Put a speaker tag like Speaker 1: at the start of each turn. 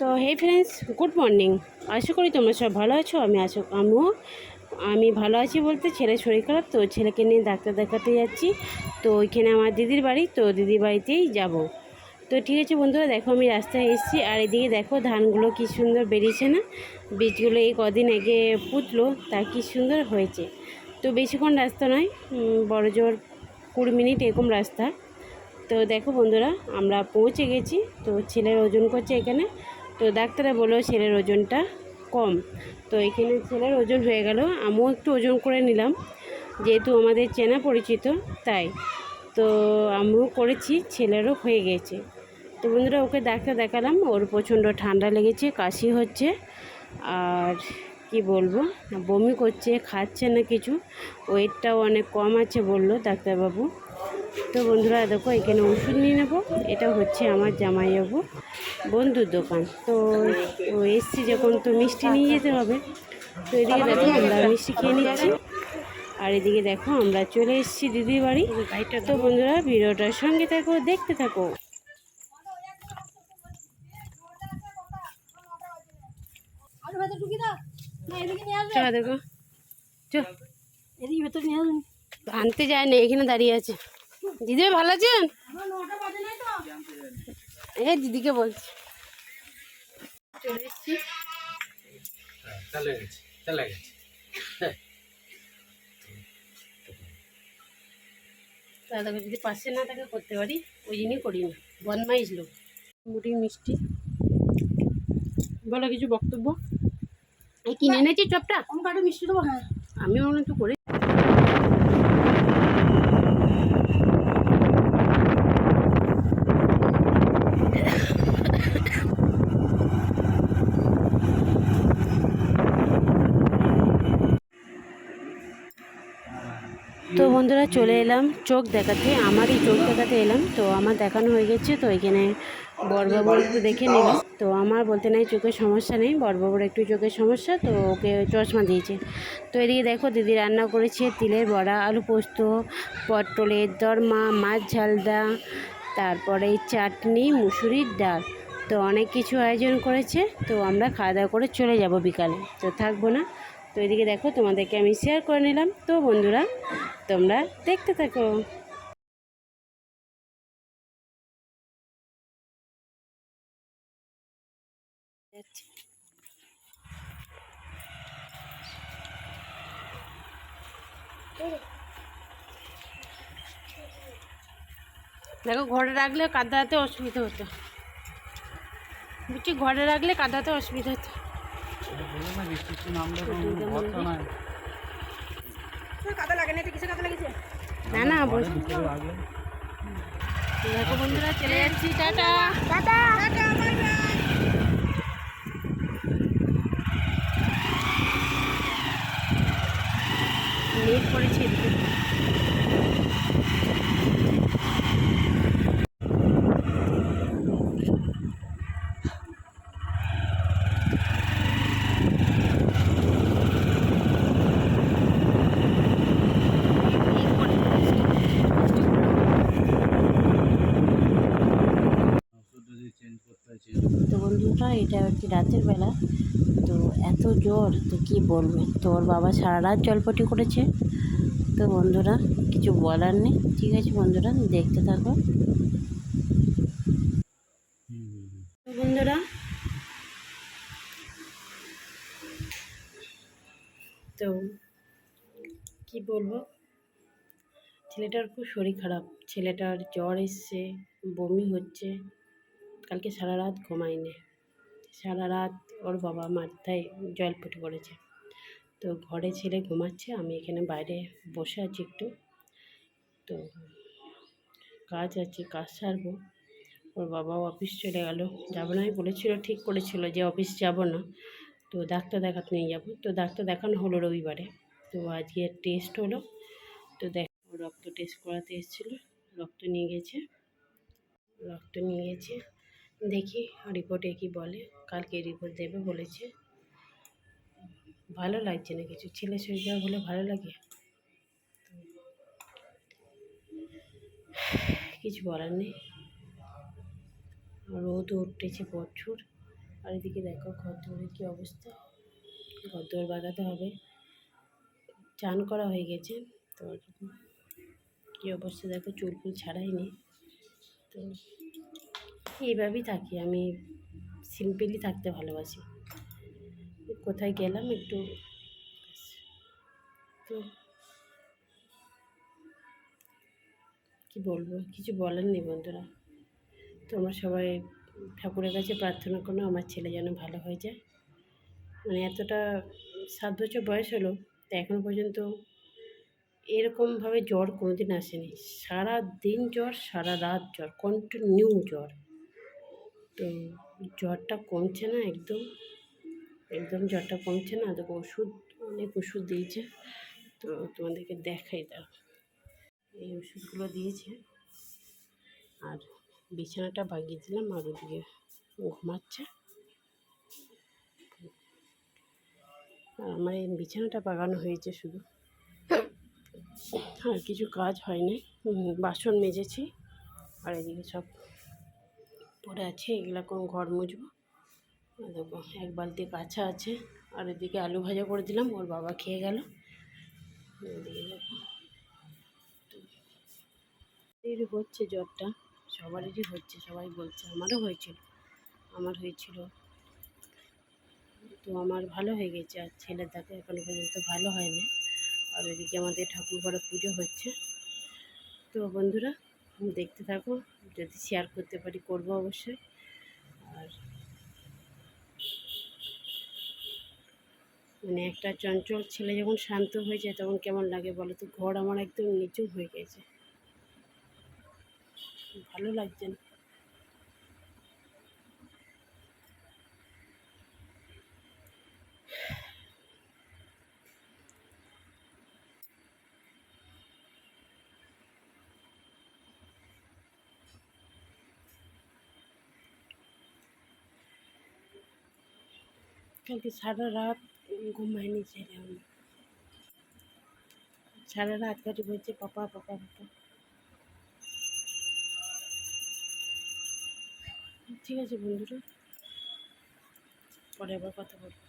Speaker 1: তো hey friends good morning আশা করি তোমরা সব ভালো আছো, আমি আশা আমিও। আমি ভালো আছি বলতে ছেলে শরীর খারাপ, তো ছেলেকে নিয়ে ডাক্তার দেখাতে যাচ্ছি। তো ওইখানে আমার দিদির বাড়ি, তো দিদির বাড়িতেই যাব। তো ঠিক আছে বন্ধুরা, দেখো আমি রাস্তায় এসেছি, আর এদিকে দেখো ধানগুলো কি সুন্দর বেরিয়েছে না? বীজগুলো এই কদিন আগে পুতলো, তা কি সুন্দর হয়েছে। তো বেশিক্ষণ রাস্তা নয় বড় জোর কুড়ি মিনিট এরকম রাস্তা। তো দেখো বন্ধুরা, আমরা পৌঁছে গেছি, তো ছেলের ওজন করছে এখানে। তো ডাক্তাররা বলল ছেলের ওজনটা কম। তো এখানে ছেলের ওজন হয়ে গেল, আমিও একটু ওজন করে নিলাম, যেহেতু আমাদের চেনা পরিচিত, তাই। তো আমিও করেছি, ছেলেরও হয়ে গেছে। তো বন্ধুরা, ওকে ডাক্তার দেখালাম, ওর প্রচণ্ড ঠান্ডা লেগেছে, কাশি হচ্ছে, আর কি বলব, বমি করছে, খাচ্ছে না কিছু, ওয়েটটাও অনেক কম আছে বলল ডাক্তারবাবু। তো বন্ধুরা, দেখো, এখানে ওষুধ নিয়ে নেব, এটা হচ্ছে আমার জামাইবাবু। বন্ধুর দোকান। তো ও এসছি যখন তো মিষ্টি নিয়ে যেতে হবে। তো এদিকে দেখো আমরা মিষ্টি খেয়ে নিচ্ছি। আর এদিকে দেখো আমরা চলে এসেছি দিদির বাড়ি। তো বন্ধুরা ভিডিওটার সঙ্গে থাকো, দেখতে থাকো। আনতে যায় না, এখানে দাঁড়িয়ে আছে। দিদি ভালো আছেন? এই দিদিকে বলছি। চলে এসেছি
Speaker 2: হ্যাঁ, চলে গেছে চলে গেছে। হ্যাঁ।
Speaker 1: দাদাকে যদি পাশে না থাকে করতে পারি ওই জন্যই করি না। বদমাইশ লোক। মুড়ি মিষ্টি। বলো কিছু বক্তব্য? এই কিনে এনেছি চপটা?
Speaker 3: কাটে মিষ্টি দেবো? হ্যাঁ।
Speaker 1: আমি মনে তো করে তো বন্ধুরা চলে এলাম, চোখ দেখাতে, আমারই চোখ দেখাতে এলাম। তো আমার দেখানো হয়ে গেছে, তো এখানে বড়বাবু একটু দেখে নিলাম তো আমার বলতে নাই চোখের সমস্যা নেই বড়বাবুর একটু চোখের সমস্যা, তো ওকে চশমা দিয়েছে। তো এদিকে দেখো দিদি রান্না করেছে, তিলের বড়া, আলু পোস্ত, পটলের দরমা, মাছ ঝালদা, তারপরে চাটনি, মুসুরির ডাল। তো অনেক কিছু আয়োজন করেছে, তো আমরা খাওয়া দাওয়া করে চলে যাব বিকালে। তো থাকব না তো এদিকে দেখো, তোমাদেরকে আমি শেয়ার করে নিলাম। তো বন্ধুরা, তোমরা দেখতে থাকো। দেখো, ঘরে রাখলে কাদাতে অসুবিধা হতো। বুঝছি ঘরে রাখলে কাদাতে অসুবিধা হতো।
Speaker 2: না
Speaker 3: না এটা কিসে কাদা লেগেছে?
Speaker 1: না না বস দেখো বন্ধুরা চলে যাচ্ছি tata.
Speaker 3: Tata tata bye bye
Speaker 1: late করেছে এদিকে
Speaker 2: ওষুধ যদি চেঞ্জ করতে হয়েছে
Speaker 1: তো বন্ধুরা, এটা কি রাতের বেলা। তো এত জ্বর, তো কি বলবে? তো ওর বাবা সারা রাত জলপটি করেছে। তো বন্ধুরা, কিছু বলার নেই। ঠিক আছে বন্ধুরা, দেখতে থাকো। বন্ধুরা, তো কি বলব? ছেলেটার খুব শরীর খারাপ। ছেলেটার জ্বর এসছে, বমি হচ্ছে। কালকে সারা রাত ঘুমায়নি। সারা রাত ওর বাবা মাথায় জলপটি করেছে তো ঘরে ছেলে ঘুমাচ্ছে, আমি এখানে বাইরে বসে আছি একটু। তো কাজ আছে, কাজ সারবো। ওর বাবাও অফিস চলে গেল। যাব না বলেছিল, ঠিক করেছিল যে অফিস যাব না। তো ডাক্তার দেখাতে নিয়ে যাব। তো ডাক্তার দেখানো হলো রবিবারে। তো আজকে টেস্ট হলো। তো দেখ রক্ত টেস্ট করাতে এসেছিল। রক্ত নিয়ে গেছে। রক্ত নিয়ে গেছে। দেখি রিপোর্টে কি বলে, কালকে রিপোর্ট দেবে বলেছে। ভালো লাগছে না কিছু, ছেলে শরীর হলে ভালো লাগে? কিছু বলার নেই। রোদ উঠেছে প্রচুর। আর এদিকে দেখো ঘর দৌড়ের কী অবস্থা। ঘর দৌড় বাগাতে হবে। চান করা হয়ে গেছে। তো কী অবস্থা দেখো চুল ফুল ছাড়াইনি। তো এইভাবেই থাকি। আমি সিম্পলি থাকতে ভালোবাসি। কোথায় গেলাম একটু তো কি বলব? কিছু বলার নেই বন্ধুরা। তোমরা সবাই ঠাকুরের কাছে প্রার্থনা করো, আমার ছেলে যেন ভালো হয়ে যায়। মানে এতটা সাত বছর বয়স হলো, তা এখনও পর্যন্ত এরকমভাবে জ্বর কোনোদিন আসেনি। সারা দিন জ্বর, সারা রাত জ্বর কন্টিনিউ জ্বর। তো জ্বরটা কমছে না একদম একদম জ্বরটা কমছে না তো ওষুধ, অনেক ওষুধ দিয়েছে। তো তোমাদেরকে দেখাই দাও এই ওষুধগুলো দিয়েছে। আর বিছানাটা বাগিয়ে দিলাম আর ওদিকে ঘুমাচ্ছে। আর আমার এই বিছানাটা বাগানো হয়েছে শুধু। আর কিছু কাজ হয়নি। বাসন মেজেছি। আর এদিকে সব পড়ে আছে, এগুলো কোন ঘর মুছবো। দেখো, এক বালতি কাঁচা আছে, আর এদিকে আলু ভাজা করে দিলাম, ওর বাবা খেয়ে গেল। এর হচ্ছে জ্বরটা, সবারই হচ্ছে, সবাই বলছে, আমারও হয়েছিল, আমার হয়েছিল। তো আমার ভালো হয়ে গেছে, আর ছেলের দেখো এখনও পর্যন্ত ভালো হয়নি। আর ওইদিকে আমাদের ঠাকুর ঘরে পুজো হচ্ছে। তো বন্ধুরা দেখতে থাকো, যদি শেয়ার করতে পারি, করব অবশ্যই। আর মানে একটা চঞ্চল ছেলে যখন শান্ত হয়ে যায়, তখন কেমন লাগে বলো তো? ঘর আমার একদম নিচু হয়ে গেছে। ভালো লাগছে না। কালকে সারা রাত ঘুম হয়নি ছেলে আমি। সারা রাত কাটি বলছে পাপা পাপা পাপা। ঠিক আছে বন্ধুরা, পরে আবার কথা বলব।